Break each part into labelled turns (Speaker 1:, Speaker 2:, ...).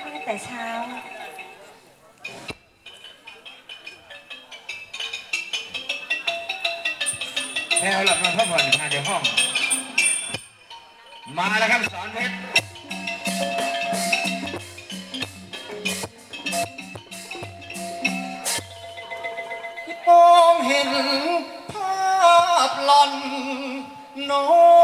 Speaker 1: ตั้งแต่เช้า แล้วหลับมาพักผ่อนมาเดี๋ยวห้อง มาแล้วครับสอนเพชร
Speaker 2: มองเห็นภาพหลอนน้อง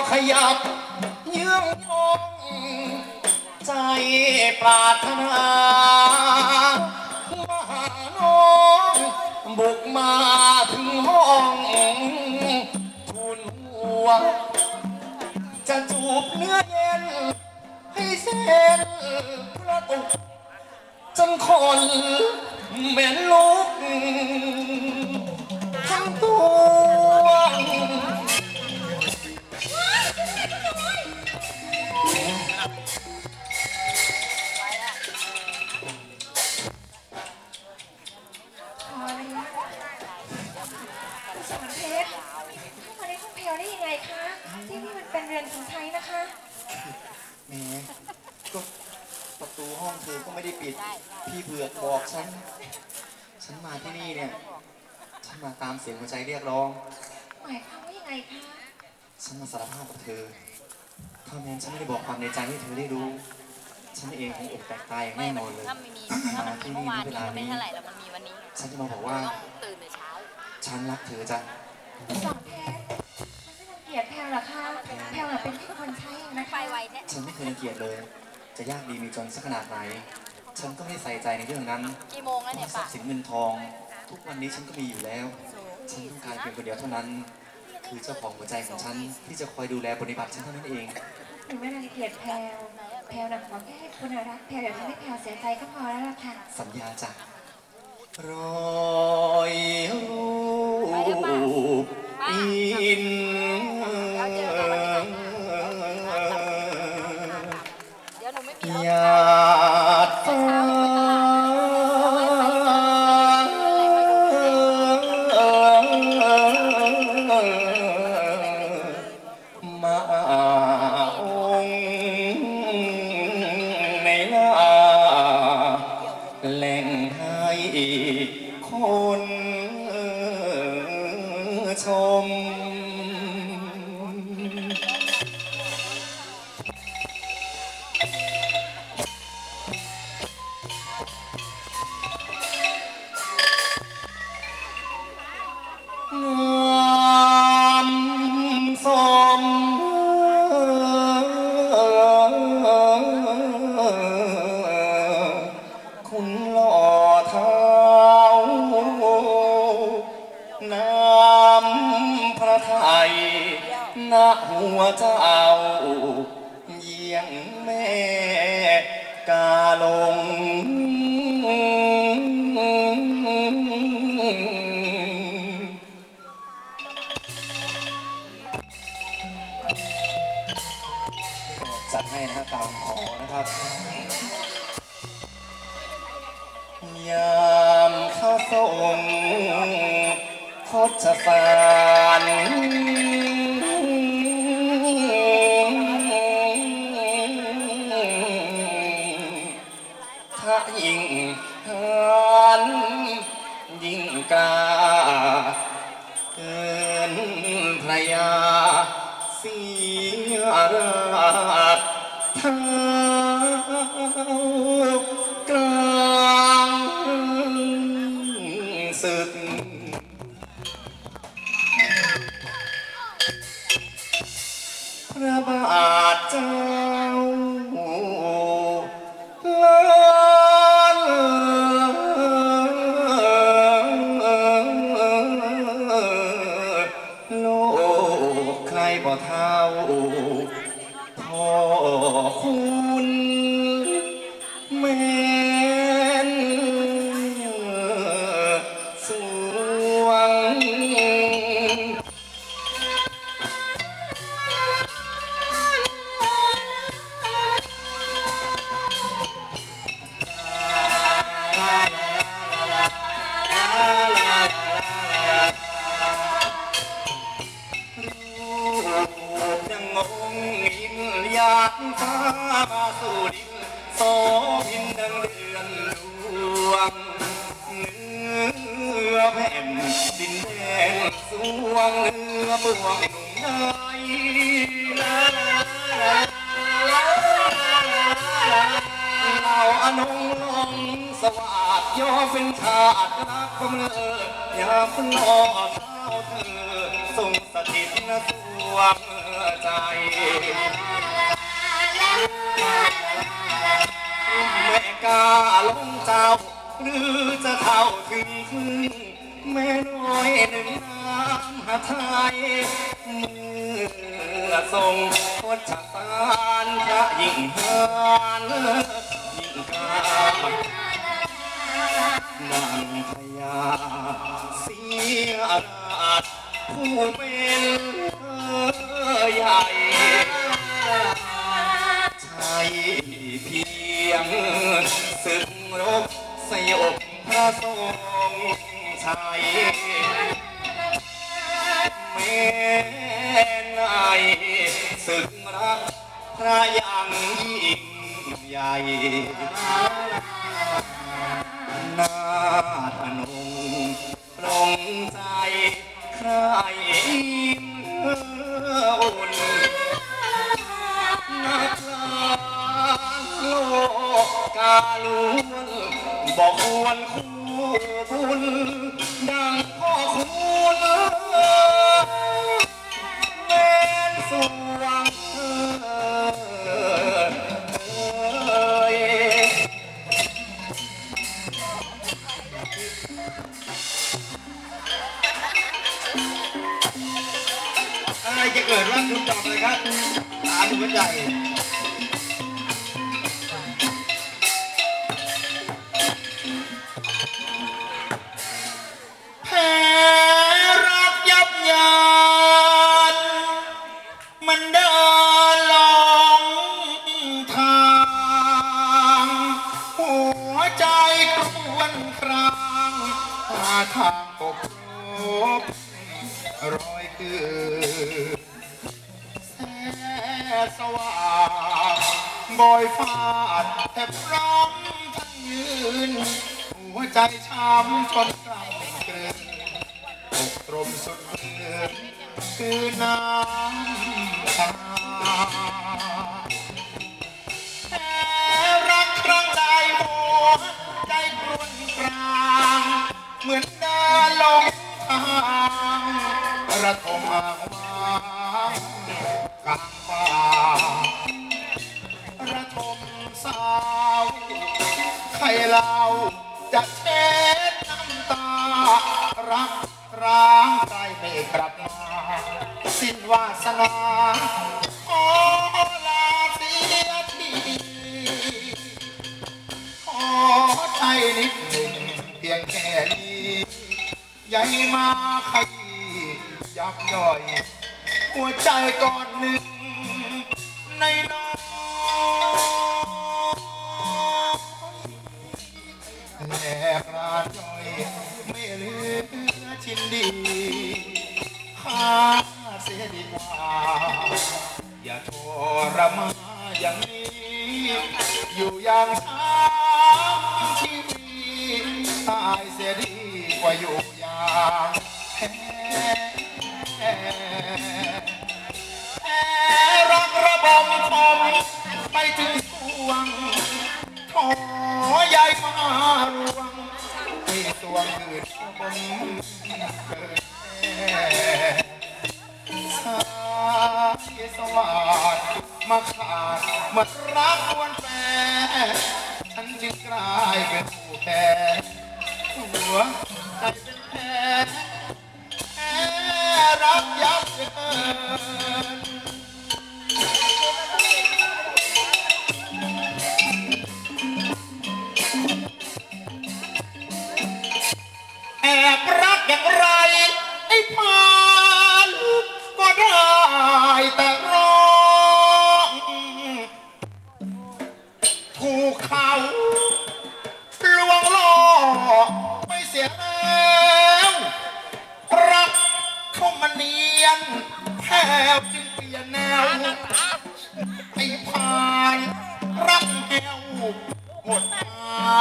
Speaker 2: ก็ขยับเยื่องยองใจปรารถนามาหาน้องบุกมาถึงห้องทูลหัว จะจูบเนื้อเย็น ให้เส้นประตุกจนคนเหม็นลุกทั้งตัว ฉัน ฉันมาที่นี่เนี่ย ฉันมาตามเสียงหัวใจเรียกร้อง
Speaker 3: หมายความว่ายังไงคะ
Speaker 2: ฉันมาสารภาพกับเธอ ถ้าแม้นฉันไม่ได้บอกความในใจให้เธอได้รู้ ฉันเองคงอกแตกตายอย่าง
Speaker 4: ไม่
Speaker 2: แน่น
Speaker 4: มั
Speaker 2: อนนเลย
Speaker 4: ถ้าไม่มีถ้ามันมีเมื่อวานนี้มันไม่เท่าไหร่แล้วมันมีวันนี้
Speaker 2: ฉันจะมาบอกว่า
Speaker 4: ต้องตื่นแต่เช้า
Speaker 2: ฉันรักเธอจ้ะ
Speaker 3: สอนเพชรมันไม่รังเกียจแพลวเหรอคะแพลวน่ะเป็นแค่คนใช้เองนะ
Speaker 4: ไป
Speaker 3: คะ
Speaker 4: ไวแท้
Speaker 2: ฉันไม่เคยรังเกียจเลย จะยากดีมีจนสักขนาดไหน ฉันก็ไม่ได้ใส่ใจในเรื่องนั้น
Speaker 4: กี่โมงแล้วเนี่ย
Speaker 2: ทรั
Speaker 4: ป่ะ
Speaker 2: พย์สินเงินทอง ทุกวันนี้ฉันก็มีอยู่แล้ว ฉันต้องการเพียงคนเดียวเท่านั้น คือเจ้าของหัวใจของฉันที่จะคอยดูแลปฏิบัติฉันเท่านั้นเอง
Speaker 3: หนูไม่รังเกียจแพลวแพลวน่ะขอแค่ให้คุณน่ะรักแพลวอย่าทำให้แพลวเสียใจก็พอแล้วล่ะค่ะ
Speaker 2: สัญญาจ้ะรอยรูปอิน
Speaker 4: น้ำ
Speaker 2: พระไทยณหัวเจ้าเยี่ยงแม่กาลง จัดให้นะครับตามขอนะครับ ยามข้าส่ง พจสฟารถ้ายิ่งหันยิ่งกาเกินพระยาเสียราชเท้า ยานฟ้ามาสู่ดินโสพินดังเดือนดวงเนื้อแผ่นดินแดงสวงเนื้อเมืองหนุ่มนยเราอนงลงสวัสดย่อเป็นชาติรักกำเลิดยามนอเท้าเธอทรงสถิตสวงใจ แม่กาลงเจ้า หรือจะเท่าถึงครึ่งแม่น้อยหนึ่งน้ำหาไทยเมื่อทรงพจตานพระยิ่งหานยิ่งกานางพญาเสียราชผู้เป็นใหญ่ เพียงศึกรบสยบพระทรงชัยแม่นายศึกรักพระยังยิ่งใหญ่นาถนงปลงใจใครอิ่มอุ่น กาล้วนบอกควรคู่บุญดังพ่อคุณแม่นสวงเอ่ย
Speaker 1: อะไรจะเกิดรักคุณตอบเลยครับตามหัวใจ
Speaker 2: บอยฟาดแทบร้องทั้งยืน หัวใจช้ำจนกลายเป็นเกลืออกตรมสุดเลือดคือน้ำตาแค่รักครั้งใดหัวใจกรวนกลางเหมือนเดินลงทางระทมอางวา รา จะเช็ดน้ำตา รักร้างใจไม่กลับมา สิ้นวาสนาขอลาเสียทีขอใจนิดหนึ่งเพียงแค่นี้ใหญ่มาขยี้ยับย่อย หัวใจก่อนหนึ่ง ข้าเสียดีกว่าอย่าทรมานอย่างนี้ อยู่อย่างช้างชีวิตตายเสียดีกว่าอยู่อย่างแพ้แพ้รักระบมคมไปถึงสวงขอยายมารวงให้สวงคืนบนเกิด สายสวัสดมาขาดมารักวนแปรฉันจึงกลายเป็นผู้แพ้หัว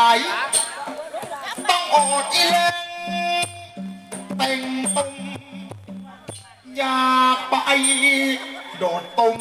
Speaker 2: ายต้องอดอีเลงเต่งตุง
Speaker 1: อยากไปโดดตุง